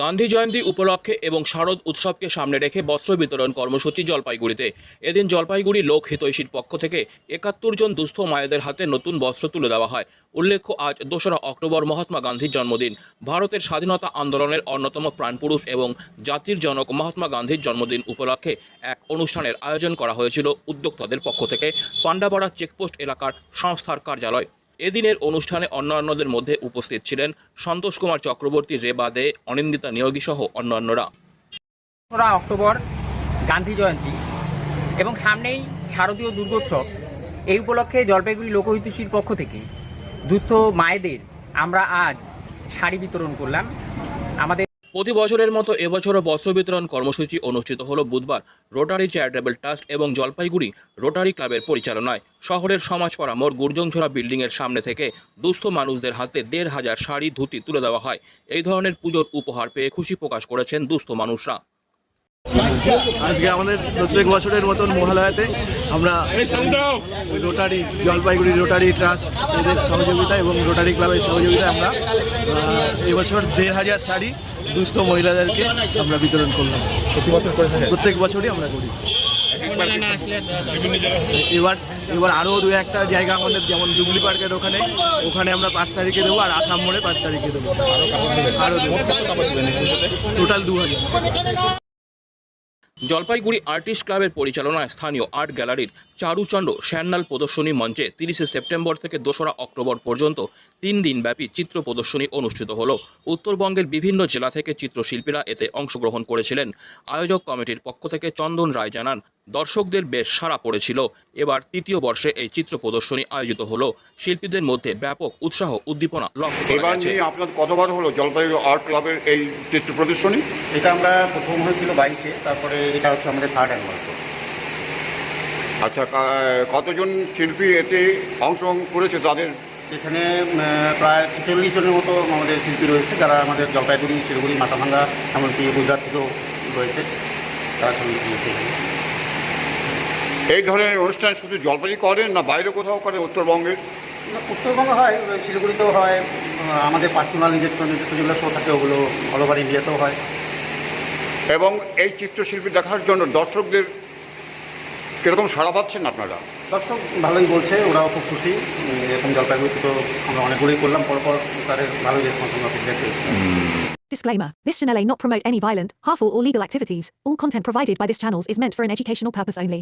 গান্ধী জয়ন্তী উপলক্ষে এবং শারদ উৎসবকে সামনে রেখে বস্ত্র বিতরণ কর্মসূচি জলপাইগুড়িতে। এদিন জলপাইগুড়ি লোক হিতৈষীর পক্ষ থেকে একাত্তর জন দুস্থ মায়েদের হাতে নতুন বস্ত্র তুলে দেওয়া হয়। উল্লেখ্য, আজ দোসরা অক্টোবর মহাত্মা গান্ধীর জন্মদিন। ভারতের স্বাধীনতা আন্দোলনের অন্যতম প্রাণপুরুষ এবং জাতির জনক মহাত্মা গান্ধীর জন্মদিন উপলক্ষে এক অনুষ্ঠানের আয়োজন করা হয়েছিল উদ্যোক্তাদের পক্ষ থেকে। পান্ডাপাড়া চেকপোস্ট এলাকার সংস্থার কার্যালয়। এদিনের অনুষ্ঠানে অন্যান্যদের মধ্যে উপস্থিত ছিলেন সন্তোষ কুমার চক্রবর্তী রেবা দে অনিন্দিতা নিয়োগী সহ অন্যান্যরা। অক্টোবর গান্ধী জয়ন্তী এবং সামনেই শারদীয় দুর্গোৎসব। এই উপলক্ষে জলপাইগুড়ি লোকহিতৈষীর পক্ষ থেকে দুস্থ মায়েদের আমরা আজ শাড়ি বিতরণ করলাম। আমাদের প্রতি বছরের মতো এবছরও বস্ত্র বিতরণ কর্মসূচি অনুষ্ঠিত হল বুধবার রোটারি চ্যারিটেবল ট্রাস্ট এবং জলপাইগুড়ি রোটারি ক্লাবের পরিচালনায়। শহরের সমাজ সমাজপাড়া মোড় গুর্জংছড়া বিল্ডিংয়ের সামনে থেকে দুস্থ মানুষদের হাতে দেড় হাজার শাড়ি, ধুতি তুলে দেওয়া হয়। এই ধরনের পুজোর উপহার পেয়ে খুশি প্রকাশ করেছেন দুস্থ মানুষরা। আজকে আমাদের প্রত্যেক বছরের মতন মহালয়াতে আমরা রোটারি, জলপাইগুড়ি রোটারি ট্রাস্ট এদের সহযোগিতা এবং রোটারি ক্লাবের সহযোগিতায় আমরা এবছর দেড় হাজার শাড়ি দুস্থ মহিলাদেরকে আমরা বিতরণ করলাম। প্রতি বছর করে প্রত্যেক বছরই আমরা করি। এবার এবার আরও দু একটা জায়গা আমাদের যেমন জুবলি পার্কের ওখানে ওখানে আমরা পাঁচ তারিখে দেবো আর আসাম মোড়ে পাঁচ তারিখে দেবো। আরও টোটাল দু হাজার। জলপাইগুড়ি আর্টিস্ট ক্লাবের পরিচালনায় স্থানীয় আর্ট গ্যালারির চারুচন্দ্র শ্যান্নাল প্রদর্শনী মঞ্চে তিরিশে সেপ্টেম্বর থেকে দোসরা অক্টোবর পর্যন্ত তিন দিনব্যাপী চিত্র প্রদর্শনী অনুষ্ঠিত হল। উত্তরবঙ্গের বিভিন্ন জেলা থেকে চিত্রশিল্পীরা এতে অংশগ্রহণ করেছিলেন। আয়োজক কমিটির পক্ষ থেকে চন্দন রায় জানান দর্শকদের বেশ সাড়া পড়েছিল। এবার তৃতীয় বর্ষে এই চিত্র প্রদর্শনী আয়োজিত হলো। শিল্পীদের মধ্যে ব্যাপক উৎসাহ উদ্দীপনা লক্ষ্য করা এবার গেছে। আপনার কতবার হলো জলপাইগুড়ি আর্ট ক্লাবের এই চিত্র প্রদর্শনী? এটা আমরা প্রথম হয়েছিল বাইশে তারপরে এটা হচ্ছে আমাদের থার্ড অ্যানুয়াল আচ্ছা কতজন শিল্পী এতে অংশগ্রহণ করেছে? তাদের এখানে প্রায় ছেচল্লিশ জনের মতো আমাদের শিল্পী রয়েছে যারা আমাদের জলপাইগুড়ি শিলিগুড়ি মাথাভাঙ্গা এমনকি গুজরাট থেকেও রয়েছে। তারা দিয়েছে। এই ধরনের অনুষ্ঠান শুধু জলপাইগুড়ি করেন না বাইরে কোথাও করেন উত্তরবঙ্গের না, উত্তরবঙ্গে হয় শিলিগুড়িতেও হয় আমাদের পার্সোনাল নিজস্ব নিজস্ব যেগুলো শো থাকে ওগুলো অল ওভার ইন্ডিয়াতেও হয়। এবং এই চিত্রশিল্পী দেখার জন্য দর্শকদের কীরকম সাড়া পাচ্ছেন আপনারা? দর্শক ভালোই বলছে ওরাও খুব খুশি। এরকম জলপাইগুড়িতে তো আমরা অনেকগুলোই করলাম পরপর তাদের ভালোই রেসপন্স আমরা ফিডব্যাক পেয়েছি। Disclaimer This channel may not promote any violent, harmful, or legal activities. All content provided by this channel is meant for an educational purpose only.